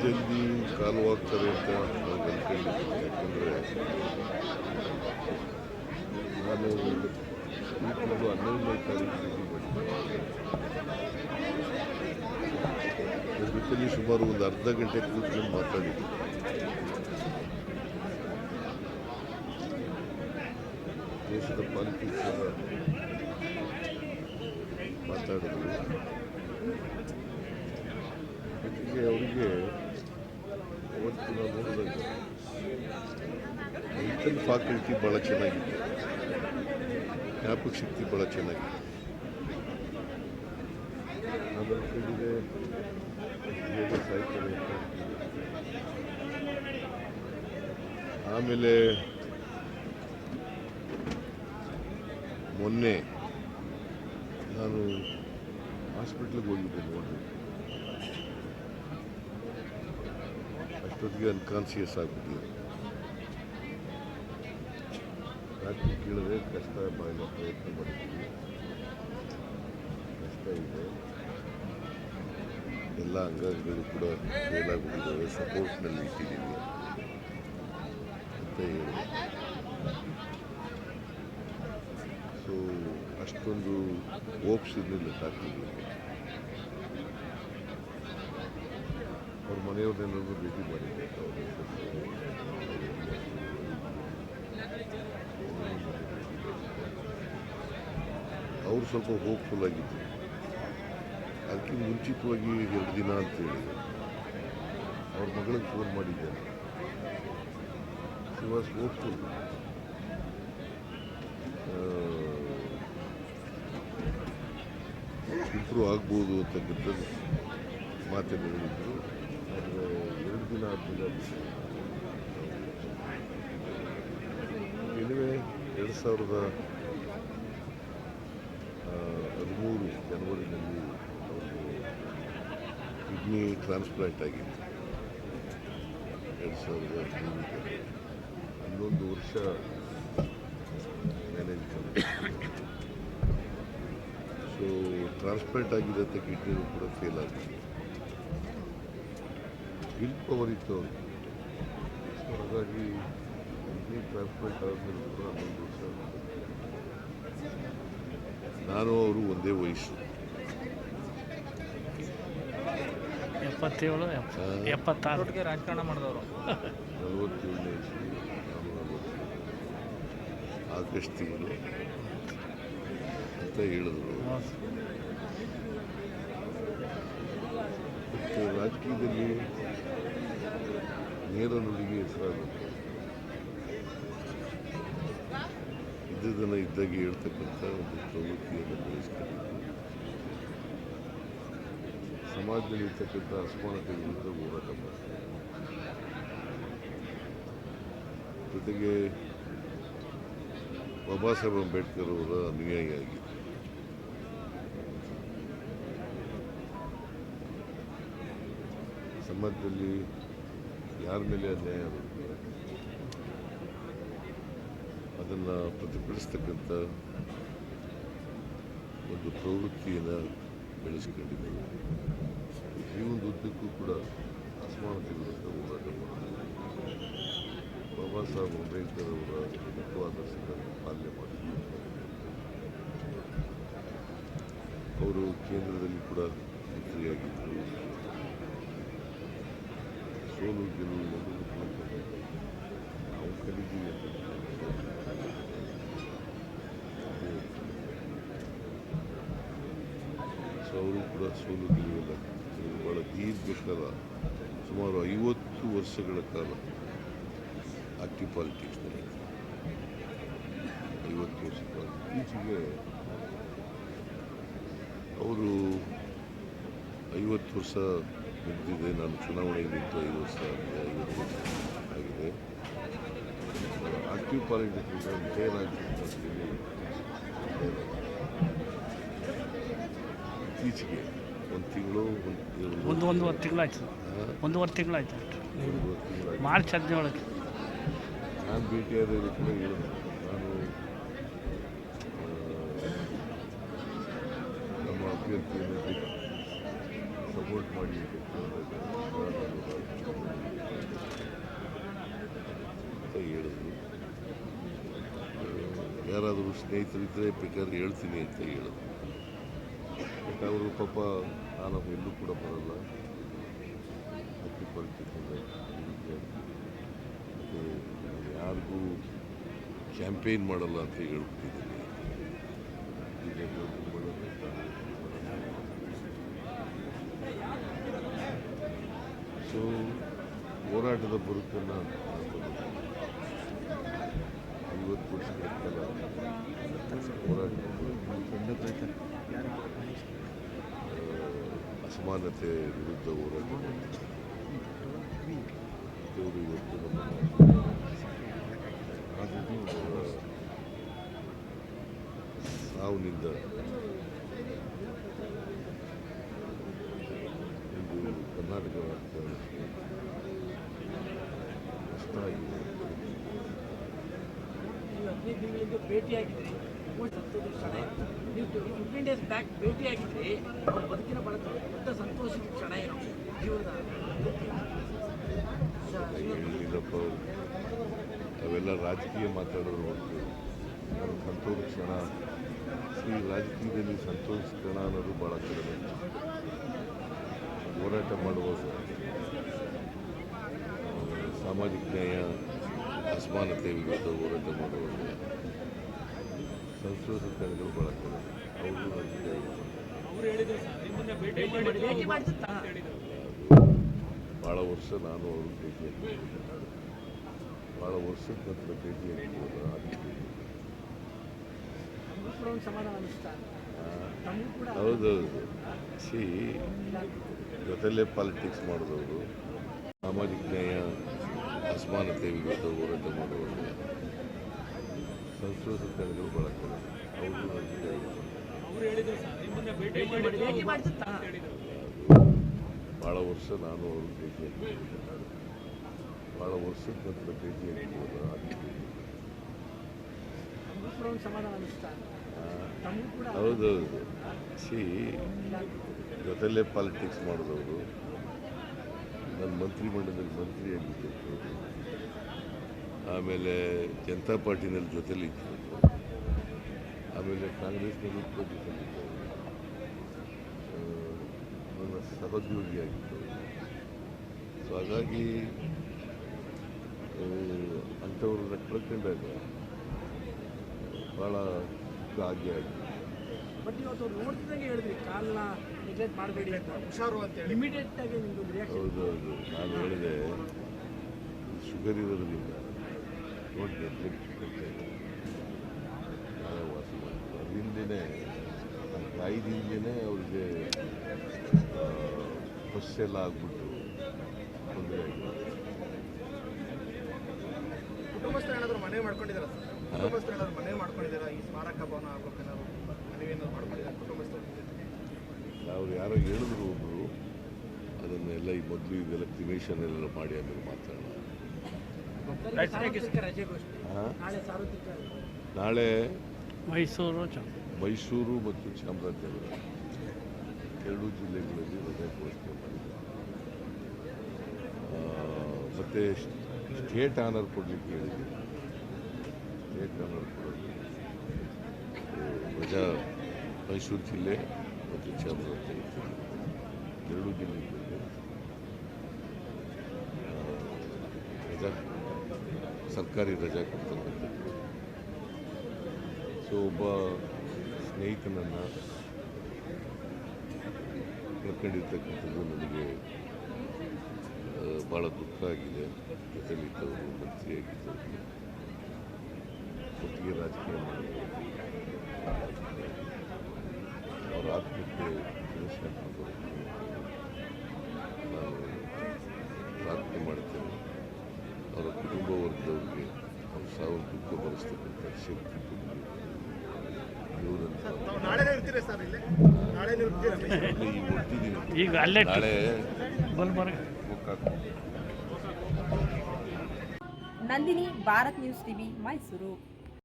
ಜಲ್ದಿ ಕಾಲುವಾಗ್ತಾರೆ ಅಂತ ನಾವು ಯಾಕಂದರೆ ನಾನು ತಿಂಗಳು ಹನ್ನೊಂದನೇ ತಾರೀಕು ಅದ್ರ ಜೊತೆಲಿ ಸುಮಾರು ಒಂದು ಅರ್ಧ ಗಂಟೆ ಕೂತ್ಕೊಂಡು ಮಾತಾಡಿದ್ದೆ ದೇಶದ ಪಾಲಿಟಿಕ್ಸ್ ಎಲ್ಲ ಜೊತೆಗೆ ಅವರಿಗೆ ಅವತ್ತು ನಾವು ನೋಡಿದಾಗ ಮೆಂಟಲ್ ಫ್ಯಾಕಲ್ಟಿ ಭಾಳ ಚೆನ್ನಾಗಿತ್ತು ಜ್ಞಾಪಕ ಶಕ್ತಿ ಭಾಳ ಚೆನ್ನಾಗಿತ್ತು ನಾನು ಅನ್ಕೊಂಡಿದ್ದೆ ಬೇಗ ಸಾಯ್ತಾರೆ ಆಮೇಲೆ ಮೊನ್ನೆ ನಾನು ಹಾಸ್ಪಿಟ್ಲಿಗೆ ಹೋಗಿದ್ದೆ ನೋಡಿ ಅಷ್ಟೊತ್ತಿಗೆ ಅನ್ಕಾನ್ಸಿಯಸ್ ಆಗಿಬಿಟ್ಟಿದೆ. ಡಾಕ್ಟ್ರ್ ಕೇಳಿದ್ರೆ ಕಷ್ಟ ಬಾಯಿಲ್ಲ ಪ್ರಯತ್ನ ಮಾಡಿದ್ದೀವಿ ಕಷ್ಟ ಇದೆ. ಎಲ್ಲ ಅಂಗಾಂಗಗಳು ಕೂಡ ಫೇಲ್ ಸಪೋರ್ಟ್ನಲ್ಲಿ ಇಟ್ಟಿದ್ದೀವಿ ಅಂತ ಹೇಳಿದೆ ಅಷ್ಟೊಂದು ಓಪ್ಸ್ ಇರಲಿಲ್ಲ ಡಾಕ್ಟರ್ಗಳಿಗೆ ಅವ್ರ ಮನೆಯವ್ರನ್ನೆಲ್ಲರೂ ಭೇಟಿ ಮಾಡಿದ್ದೆ ಅವರು ಸ್ವಲ್ಪ ಹೋಪ್ಫುಲ್ ಆಗಿದ್ದರು ಅದಕ್ಕೆ ಮುಂಚಿತವಾಗಿ ಎರಡು ದಿನ ಅಂತೇಳಿ ಅವ್ರ ಮಗಳಿಗೆ ಫೋನ್ ಮಾಡಿದ್ದೆ. ಶಿ ವಾಸ್ ಹೋಪ್ಫುಲ್ ಇಂಪ್ರೂವ್ ಆಗ್ಬೋದು ಅಂತಕ್ಕಂಥದ್ದು ಮಾತನ್ನು ಹೇಳಿದ್ರು ಆದರೆ ಎರಡು ದಿನ ಆದಮೇಲೆ ಎನಿವೆ ಎರಡು ಸಾವಿರದ ಹದಿಮೂರು ಜನವರಿನಲ್ಲಿ ಕಿಡ್ನಿ ಟ್ರಾನ್ಸ್ಪ್ಲಾಂಟ್ ಆಗಿತ್ತು. ಎರಡು ಸಾವಿರದ ಹದಿಮೂರು ಹನ್ನೊಂದು ವರ್ಷ ಮ್ಯಾನೇಜ್ ಮಾಡಿ ಸೊ ಟ್ರಾನ್ಸ್ಪ್ಲಾಂಟ್ ಆಗಿರೋಂಥ ಕಿಡ್ನಿನೂ ಕೂಡ ಫೇಲ್ ಆಗಿದೆ. ವಿಲ್ ಪವರ್ ಇತ್ತು ಅವ್ರಿಗೆ ಸೊ ಹಾಗಾಗಿ ಕಿಡ್ನಿ ಟ್ರಾನ್ಸ್ಪ್ಲಾಂಟ್ ಆದಮೇಲೆ ಕೂಡ ಹನ್ನೊಂದು ವರ್ಷ ನಾನು ಅವರು ಒಂದೇ ವಯಸ್ಸು. ಎಪ್ಪತ್ತೇಳು ಎಪ್ಪ ಎಪ್ಪತ್ತಾರು. ರಾಜಕಾರಣ ಮಾಡಿದವರು. ನಲವತ್ತೇಳನೇ ಆಗಸ್ಟ್ ತಿಂಗಳು ಅಂತ ಹೇಳಿದ್ರು. ಮತ್ತು ರಾಜಕೀಯದಲ್ಲಿ ನೇರ ನುಡಿಗೆ ಹೆಸರಾಗುತ್ತೆ. ಇದ್ದದನ್ನು ಇದ್ದಾಗೆ ಹೇಳ್ತಕ್ಕಂಥ ಒಂದು ಪ್ರವೃತ್ತಿಯನ್ನು ಬೆಳೆಸ್ಕೊಂಡಿದ್ದು ಸಮಾಜದಲ್ಲಿ ಇರ್ತಕ್ಕಂಥ ಅಸಮಾನತೆ ಹೋರಾಟ ಮಾಡ್ತಾರೆ. ಜೊತೆಗೆ ಬಾಬಾ ಸಾಹೇಬ್ ಅಂಬೇಡ್ಕರ್ ಅವರ ಅನುಯಾಯಿ ಆಗಿದೆ ಸಮಾಜದಲ್ಲಿ ಯಾರ ಮೇಲೆ ಅನ್ಯಾಯ ಆಗುತ್ತೆ? ಅದನ್ನು ಪ್ರತಿಭಟಿಸ್ತಕ್ಕಂಥ ಒಂದು ಪ್ರವೃತ್ತಿಯನ್ನು ಬೆಳೆಸ್ಕೊಂಡಿದ್ದೀವಿ ಜೀವನದುದ್ದಕ್ಕೂ ಕೂಡ ಅಸಮಾನತೆ ವಿರುದ್ಧ ಹೋರಾಟ ಮಾಡಿದ್ದೇವೆ ಬಾಬಾ ಸಾಹೇಬ್ ಅಂಬೇಡ್ಕರ್ ಅವರ ತತ್ವಾದರ್ಶಗಳನ್ನು ಪಾಲನೆ ಮಾಡಿದ್ದೀವಿ ಅವರು ಕೇಂದ್ರದಲ್ಲಿ ಕೂಡ ಮಂತ್ರಿಯಾಗಿದ್ದರು ಸೋಲು ಗೆಲುವು ನಾವು ಕಲಿತೀವಿ ಅಂತ ಸೊ ಅವರು ಕೂಡ ಸೋಲು ಗೆಲುವೆಲ್ಲ ಇದು ಭಾಳ ದೀರ್ಘಕಾಲ ಸುಮಾರು ಐವತ್ತು ವರ್ಷಗಳ ಕಾಲ ಆಕ್ಟಿವ್ ಪಾಲಿಟಿಕ್ಸ್ನಲ್ಲಿ ಐವತ್ತು ವರ್ಷ ಕಾಲ ಇತ್ತೀಚೆಗೆ ಅವರು ಐವತ್ತು ವರ್ಷ ಮುಗಿದಿದೆ. ನಾನು ಚುನಾವಣೆಗೆ ನಿಂತು ಐದು ವರ್ಷ ಆಗಿದೆ. ಐದು ವರ್ಷ ಆಗಿದೆ. ಆಕ್ಟಿವ್ ಪಾಲಿಟಿಕ್ಸ್ ಆಗಿದ್ದು ಇತ್ತೀಚೆಗೆ ಒಂದು ತಿಂಗಳು ಒಂದು ಒಂದೂವರೆ ತಿಂಗಳಾಯ್ತು. ಒಂದೂವರೆ ತಿಂಗಳಾಯ್ತು. ಮಾರ್ಚ್ ಹದಿನೇಳಕ್ಕೆ. ನಾನು ಭೇಟಿಯಾದವರು ಕೂಡ ಹೇಳಿದೆ. ನಾನು ನಮ್ಮ ಅಭ್ಯರ್ಥಿಯನ್ನು ಸಪೋರ್ಟ್ ಮಾಡಿ ಅಂತ ಹೇಳಿದ್ರು ಯಾರಾದರೂ ಸ್ನೇಹಿತರಿದ್ದರೆ ಬೇಕಾದ್ರೆ ಹೇಳ್ತೀನಿ ಅಂತ ಹೇಳಿದ್ರು ಬಟ್ ಅವರು ಪಾಪ ನಾನು ಎಲ್ಲೂ ಕೂಡ ಬರಲ್ಲ. ಯಾರಿಗೂ ಕ್ಯಾಂಪೇನ್ ಮಾಡಲ್ಲ ಅಂತ ಹೇಳ್ಬಿಟ್ಟಿದ್ದೀನಿ. ಸೊ ಹೋರಾಟದ ಬದುಕನ್ನು ಐವತ್ತು ವರ್ಷಗಳ ಕಾಲ ಹೋರಾಟದ ಅಸಮಾನತೆ ವಿರುದ್ಧ ಹೋರಾಟ. ದೇವರು ಇವತ್ತು ನಮ್ಮ ಸಾವಿನಿಂದ ಇಂದು ಕರ್ನಾಟಕ ರಾಜ್ಯ ಕಷ್ಟ ಆಗಿದೆ ನೀವು ಹದಿನೈದು ತಿಂಗಳಿಂದ ಭೇಟಿಯಾಗಿದ್ರಿ. ಕ್ಷಣ ನೀವು ಫಿಫ್ಟೀನ್ ಡೇಸ್ ಬ್ಯಾಕ್ ಭೇಟಿಯಾಗಿದ್ರಿ. ಅವ್ರ ಬದುಕಿನ ಬಳಕ ದೊಡ್ಡ ಸಂತೋಷದ ಕ್ಷಣ ಏನು? ಜೀವನದ ಅವೆಲ್ಲ ರಾಜಕೀಯ ಮಾತಾಡೋದು ಹೊರತು ನನ್ನ ಸಂತೋಷ ಕ್ಷಣ. ಈ ರಾಜಕೀಯದಲ್ಲಿ ಸಂತೋಷ ಕ್ಷಣ ಅನ್ನೋದು ಭಾಳ ಕಡಿಮೆ. ಹೋರಾಟ ಮಾಡುವ ಸಾಮಾಜಿಕ ನ್ಯಾಯ, ಅಸಮಾನತೆ ವಿರುದ್ಧ ಹೋರಾಟ ಮಾಡುವಾಗ. ಭಾಳ ಕಡಿಮೆ ಅವರು ಭಾಳ ವರ್ಷ ನಾನು ಅವರು ಭೇಟಿಯಾಗಿ ಭಾಳ ವರ್ಷದ ನಂತರ ಕೂಡ ಹೌದೌದು. ಸಿ ಜೊತೆಲೇ ಪಾಲಿಟಿಕ್ಸ್ ಮಾಡಿದವರು. ಸಾಮಾಜಿಕ ನ್ಯಾಯ ಅಸಮಾನತೆ ವಿರುದ್ಧ ಹೋರಾಟ ಸಂತೋಷ ತಂಡಗಳು ಮಾಡ್ತಾ ಭಾಳ ವರ್ಷ ನಾನು ಅವರು ಭೇಟಿಯಾಗಿ ಭಾಳ ವರ್ಷದ ನಂತರ ಭೇಟಿಯಾಗಿ ಹೌದೌದು. ಸಿ ಜೊತೆಲೇ ಪಾಲಿಟಿಕ್ಸ್ ಮಾಡಿದವರು. ನನ್ನ ಮಂತ್ರಿಮಂಡಲದಲ್ಲಿ ಮಂತ್ರಿಯಾಗಿದ್ದರು ಆಮೇಲೆ ಜನತಾ ಪಾರ್ಟಿನಲ್ಲಿ ಜೊತೆಲಿದ್ದರು. ಆಮೇಲೆ ಕಾಂಗ್ರೆಸ್ನಲ್ಲಿ ಆ, ನನ್ನ ಸಹೋದ್ಯೋಗಿಯಾಗಿತ್ತು. ಸೊ ಹಾಗಾಗಿ ಅಂಥವ್ರನ್ನ ಕಳ್ಕೊಂಡಾಗ ಭಾಳ ಆಗಿ ಬಟ್ ಇವತ್ತು ನೋಡ್ತಿದ್ದಂಗೆ ಹೇಳಿದ್ರಿ ಕಾಲನ್ನ ನೆಗ್ಲೆಕ್ಟ್ ಮಾಡಬೇಡಿ ಅಂತ. ಹುಷಾರು ಅಂತ ಹೇಳಿ ಇಮಿಡಿಯೇಟ್ ಆಗಿ ನಿಮ್ದು ಹೌದೌದು ನಾನು ಹೇಳಿದೆ ಶುಗರ್ ಇರೋದ್ರಿಂದ ನೆಗ್ಲೆಕ್ಟ್ ನಾವೇ ವಾಸ ಅದರಿಂದನೇ ತಾಯಿದಿಂದಲೇ ಅವ್ರಿಗೆ ಬಸ್ ಎಲ್ಲ ಆಗ್ಬಿಟ್ಟು ತೊಂದರೆ ಮನೆ ಮನೆ ಈ ಸ್ಮಾರಕ ಭವನ ಅವ್ರು ಯಾರೋ ಹೇಳಿದ್ರು ಒಬ್ಬರು ಅದನ್ನೆಲ್ಲ ಈ ಮೊದಲು ಇದೆಲ್ಲ ಕ್ರಿಮೇಷನ್ ಎಲ್ಲ ಮಾಡಿ ಆಮೇಲೆ ಮಾತಾಡೋಣ. ನಾಳೆ ಮೈಸೂರು ಮೈಸೂರು ಮತ್ತು ಚಾಮರಾಜನಗರ ಎರಡೂ ಜಿಲ್ಲೆಗಳಲ್ಲಿ ರಜೆ ಘೋಷಣೆ ಮಾಡಿದೆ ಮತ್ತೆ ಸ್ಟೇಟ್ ಆನರ್ ಕೊಡಲಿಕ್ಕೆ ಹೇಳಿದೆ ಸ್ಟೇಟ್ ಆನರ್ ಕೊಡೋದು. ಆ, ರಜಾ ಮೈಸೂರು ಜಿಲ್ಲೆ ಮತ್ತು ಚಾಮರಾಜನಗರ ಎರಡು ಜಿಲ್ಲೆಗಳಲ್ಲಿ ಆ, ರಜಾ ಸರ್ಕಾರಿ ರಜಾ ಕೊಡ್ತಕ್ಕಂಥದ್ದು ಸೊ ಒಬ್ಬ ಸ್ನೇಹಿತನನ್ನು ಕಳ್ಕೊಂಡಿರ್ತಕ್ಕಂಥದ್ದು ನನಗೆ ಭಾಳ ದುಃಖ ಆಗಿದೆ. ಜೊತೆಲಿದ್ದವರು ಮಂತ್ರಿಯಾಗಿದ್ದವರು ಒಟ್ಟಿಗೆ ರಾಜಕೀಯ ಮಾಡಿದ್ರು ಅವರ ಆತ್ಮಕ್ಕೆ ನಾನು ಪ್ರಾರ್ಥನೆ ಮಾಡ್ತೇನೆ. ಅವರ ಕುಟುಂಬ ವರ್ಗದವರಿಗೆ ಅವ್ರ ಸಾವಿರ ದುಃಖ ಬರೆಸ್ತಕ್ಕಂಥ ಶಕ್ತಿ ಕೊಡಲಿ ದೇವರನ್ನು ನಾಳೆನೇ ಇರ್ತೀರಾ ಸರ್ ಇಲ್ಲಿ? ನಾಳೆ ಇರ್ತೀರಾ ಈಗ ಹೊರ್ಟಿದ್ದೀನಿ ಅಲ್ಲೇ ನಾಳೆ ಗುಲ್ಬರ್ಗ ನಂದಿನಿ ಭಾರತ್ ನ್ಯೂಸ್ ಟಿವಿ ಮೈಸೂರು.